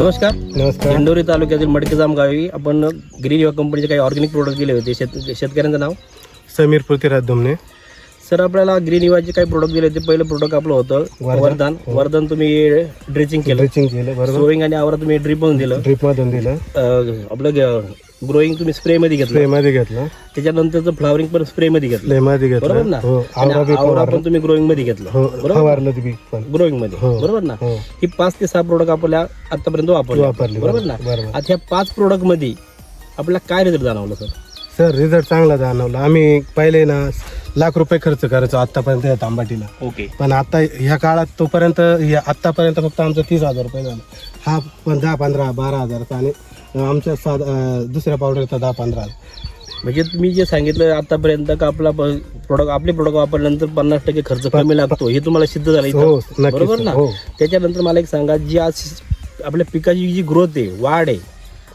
नमस्कार. नमस्कार. इंदोरी तालुक्यातील मडकेजाम गावी आपण ग्रीन युवा कंपनीचे काही ऑर्गॅनिक प्रोडक्ट दिले होते. शेत शेतकऱ्यांचं नाव? समीर पृथ्वीराज दुमने. सर आपल्याला ग्रीन युवाचे काही प्रोडक्ट दिले होते. पहिलं प्रोडक्ट आपलं होतं वर्धन. वर्धन वर्धन तुम्ही ड्रेचिंग केलं. ड्रेचिंग केलं बरोबर. सोईंग आणि आवरा तुम्ही ड्रीप म्हणून दिलं. ड्रीप मधून दिलं. आपलं ग्रोईंग तुम्ही स्प्रे मध्ये घेतलं. स्प्रे मध्ये घेतलं. त्याच्यानंतरचं फ्लावरिंग पण स्प्रे मध्ये घेतलं. स्प्रे मध्ये बरोबर घेतलं ना? हो आणि बी. पण तुम्ही ग्रोईंगमध्ये घेतलं. हो बरोबर? फवारलं ते बी पण. ग्रोईंगमध्ये. हो. बरोबर ना? हो. ही पाच ते सहा प्रोडक्ट आपल्या आतापर्यंत वापरले वापरली बरोबर ना? बरोबर. आता ह्या पाच प्रोडक्टमध्ये आपल्याला काय रिझल्ट जाणवलं सर सर रिझल्ट चांगला जाणवला. आम्ही पहिले ना लाख रुपये खर्च करायचो आतापर्यंत या तांबाटीला. ओके पण आता ह्या काळात तोपर्यंत या आतापर्यंत फक्त आमचं तीस हजार रुपये झालं. हा पण दहा पंधरा बारा हजारचा आणि आमच्या साध दुसऱ्या पावडरचा दहा पंधरा. म्हणजे तुम्ही जे सांगितलं आतापर्यंत का आपला प्रोडक्ट आपले प्रोडक्ट वापरल्यानंतर पन्नास टक्के खर्च कमी लागतो हे तुम्हाला सिद्ध झालं. हो बरोबर ना? हो. त्याच्यानंतर मला एक सांगा जी आज आपल्या पिकाची जी ग्रोथ आहे वाढ आहे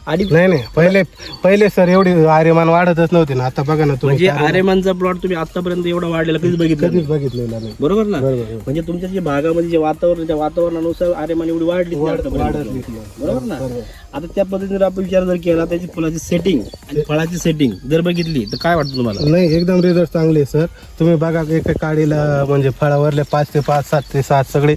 आणि नाही नाही पहिले पहिले सर एवढी आर्यमान वाढतच नव्हती ना आता बघा ना तुम्ही म्हणजे आरेमानचा प्लॉट तुम्ही आतापर्यंत एवढा वाढलेला कधीच बघितलं नाही. कधीच बघितलेला नाही बरोबर ना बरोबर. म्हणजे तुमच्या जे भागामध्ये जे वातावरण त्या वातावरणानुसार आरेमान एवढी वाढली आतापर्यंत. नाही. बरोबर ना बरोबर. आता त्या पद्धतीने आपण विचार जर केला त्याची फुलाची सेटिंग आणि फळाची सेटिंग जर बघितली तर काय वाटतं तुम्हाला नाही एकदम रिझल्ट चांगले सर तुम्ही बघा एका काडीला म्हणजे फळावरले पाच ते पाच सात ते सात सगळे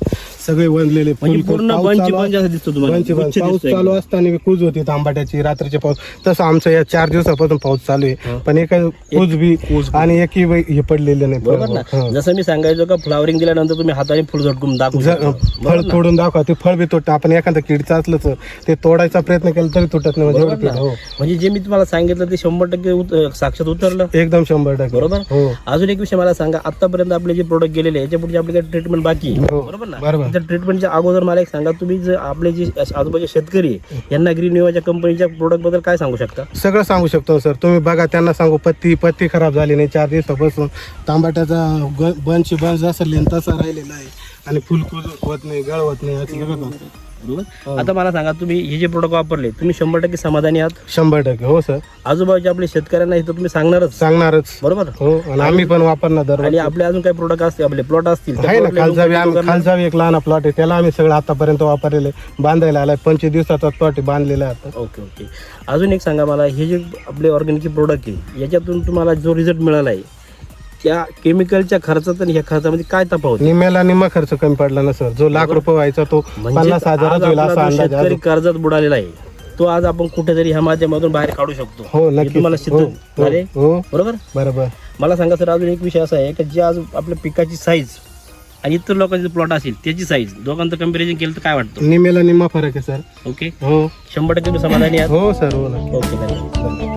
सगळे वंजलेले म्हणजे पूर्ण असं दिसतो तुम्हाला. गुच्छ पाऊस चालू असताना कूज होती तांबाट्याची रात्रीचे पाऊस. तसं आमचं या चार दिवसापासून पाऊस चालू आहे. पण एका कूज बी आणि एकही बाई हे पडलेले नाही. बरोबर ना. जसं मी सांगायचो का फ्लावरिंग दिल्यानंतर तुम्ही हाताने फुल झटकून दाखवू जर शकता. फळ बरोबर ना? तोडून दाखवा. ते फळ बी तुटतं आपण एखादं किडचं असलं तर ते तोडायचा प्रयत्न केला तरी तुटत नाही म्हणजे बरोबर एवढं ना? पीठ, हो. म्हणजे जे मी तुम्हाला सांगितलं ते शंभर टक्के उत- साक्षात उतरलं. एकदम शंभर टक्के. बरोबर? हो. अजून एक विषय मला सांगा. आतापर्यंत आपले जे प्रोडक्ट गेलेले याच्यापुढे आपली काही ट्रीटमेंट बाकी आहे. हो. बरोबर ना? बरोबर. त्या ट्रीटमेंटच्या अगोदर मला एक सांगा तुम्ही जे आपले जे आजूबाजूचे शेतकरी आहे, यांना ग्रीन युवाच्या कंपनीच्या प्रोडक्टबद्दल काय सांगू शकता? सगळं सांगू शकतो सर तुम्ही बघा त्यांना सांगू पत्ती पत्ती खराब झाली नाही चार दिवसापासून तांबाट्याचा ग- बंच बंच जसं लेन तसा राहिलेला आहे आणि फुलकुज होत नाही गळ होत नाही असं बरोबर? आता मला सांगा तुम्ही हे जे प्रोडक्ट वापरले तुम्ही शंभर टक्के समाधानी आहात? शंभर टक्के हो सर. आजूबाजूच्या आपल्या शेतकऱ्यांना इथं तुम्ही सांगणारच. सांगणारच. बरोबर? हो आणि आम्ही पण वापरणार दर आणि आपले अजून काही प्रोडक्ट असतील आपले प्लॉट असतील त्या आहे ना plot ला खालचा बी लोकं आम्ही करणार. खालचा बी एक लहान प्लॉट आहे त्याला आम्ही सगळं आतापर्यंत वापरलेले बांधायला आलाय पंचवीस दिवसाचा प्लॉट बांधलेला आहे आता. Okay okay. अजून एक सांगा मला हे जे आपले ऑर्गॅनिक प्रोडक्ट आहे याच्यातून तुम्हाला जो रिझल्ट मिळाला आहे त्या केमिकलच्या खर्चात आणि ह्या खर्चामध्ये काय तफावत आहे? निम्म्याला निम्मा खर्च कमी पडला ना सर जो लाख रुपये व्हायचा तो म्हणजे पन्नास हजारात आज होईल आपला असा जो अंदाज शेतकरी आहे. कर्जात बुडालेला आहे तो आज आपण कुठेतरी ह्या माध्यमातून बाहेर काढू शकतो. हो हे नक्की तुम्हाला सिद्ध हो, हो, झाले हो. बरोबर? बरोबर. मला सांगा सर अजून एक विषय असा आहे की जे आज आपल्या पिकाची साईज आणि इतर लोकांचे प्लॉट असेल त्याची साईज दोघांचं कंपॅरिझन केलं तर काय वाटतं? निम्म्याला निम्मा फरक आहे सर ओके हो. शंभर टक्के तुम्ही समाधानी आहात? हो सर हो नक्की. ओके धन्यवाद.